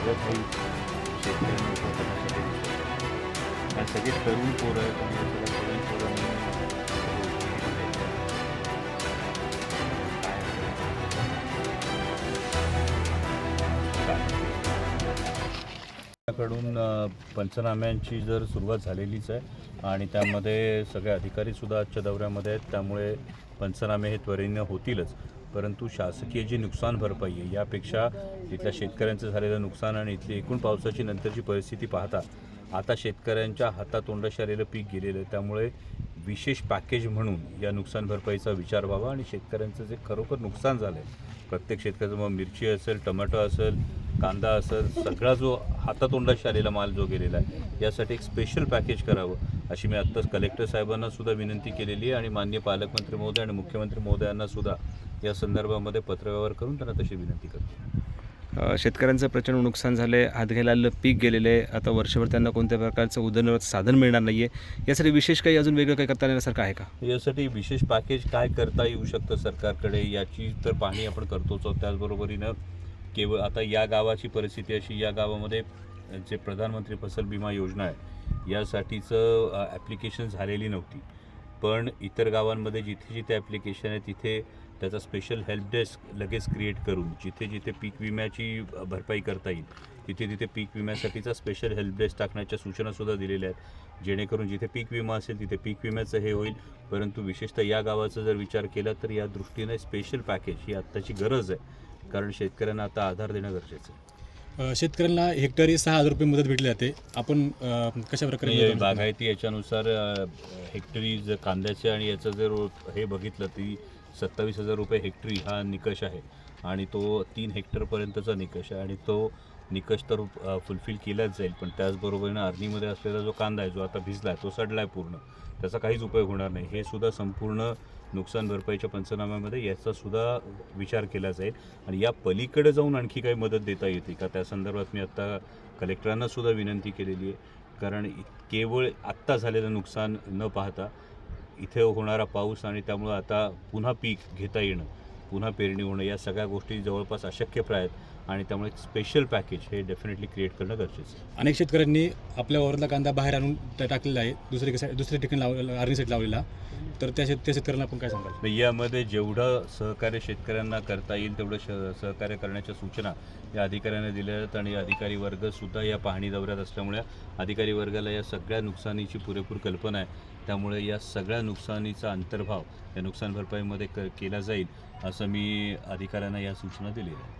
माध्यमातून काही सगळे तरुण पोरं आहेत आणि सगळ्या तरुण पोरांनी कडून पंचनाम्यांची जर सुरुवात झालेलीच आहे आणि त्यामध्ये सगळे अधिकारीसुद्धा आजच्या दौऱ्यामध्ये आहेत त्यामुळे पंचनामे हे त्वरेनं होतीलच. परंतु शासकीय जी नुकसान भरपाई आहे यापेक्षा इथल्या शेतकऱ्यांचं झालेलं नुकसान आणि इथली एकूण पावसाची नंतरची परिस्थिती पाहता आता शेतकऱ्यांच्या हातातोंडाशी आलेलं पीक गेलेलं आहे. त्यामुळे विशेष पॅकेज म्हणून या नुकसान भरपाईचा विचार व्हावा आणि शेतकऱ्यांचं जे खरोखर नुकसान झालं आहे प्रत्येक शेतकऱ्याचं मग मिरची असेल टमाटो असेल कांदा असेल सगळा जो हातातोंडाशी आलेला माल जो गेलेला आहे यासाठी एक स्पेशल पॅकेज करावं अशी मी आत्ताच कलेक्टर साहेबांना सुद्धा विनंती केलेली आहे आणि माननीय पालकमंत्री महोदय आणि मुख्यमंत्री महोदयांना सुद्धा या संदर्भामध्ये पत्रव्यवहार करून त्यांना तशी विनंती करतो. शेतकऱ्यांचं प्रचंड नुकसान झालं हात घ्यायला आलेलं पीक गेलेलं आहे आता वर्षभर त्यांना कोणत्या प्रकारचं उदरनिर्वाहाचं साधन मिळणार नाही आहे यासाठी विशेष काही अजून वेगळं काही करता येण्यासारखं आहे का? यासाठी विशेष पॅकेज काय करता येऊ शकतं सरकारकडे याची तर पाहणी आपण करतोच आहोत. त्याचबरोबरीनं केवळ आता या गावाची परिस्थिती अशी या गावामध्ये जे प्रधानमंत्री फसल विमा योजना आहे यासाठीचं ॲप्लिकेशन झालेली नव्हती. पण इतर गावांमध्ये जिथे जिथे ॲप्लिकेशन आहे तिथे त्याचा स्पेशल हेल्प डेस्क लगेच क्रिएट करून जिथे जिथे पीक विम्याची भरपाई करता येईल तिथे तिथे पीक विम्यासाठीचा स्पेशल हेल्प डेस्क टाकण्याच्या सूचनासुद्धा दिलेल्या आहेत. जेणेकरून जिथे पीक विमा असेल तिथे पीक विम्याचं हे होईल. परंतु विशेषतः या गावाचा जर विचार केला तर या दृष्टीने स्पेशल पॅकेज ही आत्ताची गरज आहे. कारण शेतकऱ्यांना आता आधार देणं गरजेचं आहे. शेतकऱ्यांना हेक्टरी सहा हजार रुपये मदत भेटली जाते. आपण कशा प्रकारे बागायती याच्यानुसार हेक्टरी जर कांद्याचे आणि याचं जर हे बघितलं ती सत्तावीस हजार रुपये हेक्टरी हा निकष आहे. आणि तो तीन हेक्टरपर्यंतचा निकष आहे आणि तो निकष तर फुलफिल केलाच जाईल. पण त्याचबरोबरीनं अर्नीमध्ये असलेला जो कांदा आहे जो आता भिजला आहे तो सडला आहे पूर्ण. त्याचा काहीच उपयोग होणार नाही. हे सुद्धा संपूर्ण नुकसान भरपाईच्या पंचनाम्यामध्ये याचा सुद्धा विचार केला जाईल. आणि या पलीकडे जाऊन आणखी काही मदत देता येते का? त्या संदर्भात मी आत्ता कलेक्टरांना सुद्धा विनंती केलेली आहे. कारण केवळ आत्ता झालेलं नुकसान न पाहता इथे होणारा पाऊस आणि त्यामुळं आता पुन्हा पीक घेता येणं पुन्हा पेरणी होणं या सगळ्या गोष्टी जवळपास अशक्यप्राय आहेत आणि त्यामुळे एक स्पेशल पॅकेज हे डेफिनेटली क्रिएट करणं गरजेचं आहे. अनेक शेतकऱ्यांनी आपल्या वावरातला कांदा बाहेर आणून टा- टाकलेला आहे दुसरी दुसऱ्या ठिकाणी लावलेला आर्नीसाठी लावलेला. तर त्या शेत त्या शेतकऱ्यांना आपण काय सांगाल? यामध्ये जेवढं सहकार्य शेतकऱ्यांना करता येईल तेवढं श सहकार्य करण्याच्या सूचना या अधिकाऱ्यांना दिल्या आहेत. आणि अधिकारी वर्गसुद्धा या पाहणी दौऱ्यात असल्यामुळे अधिकारी वर्गाला या सगळ्या नुकसानीची पुरेपूर कल्पना आहे. त्यामुळे या सगळ्या नुकसानीचा अंतर्भाव या नुकसान भरपाईमध्ये क केला जाईल असं मी अधिकाऱ्यांना या सूचना दिलेल्या आहेत.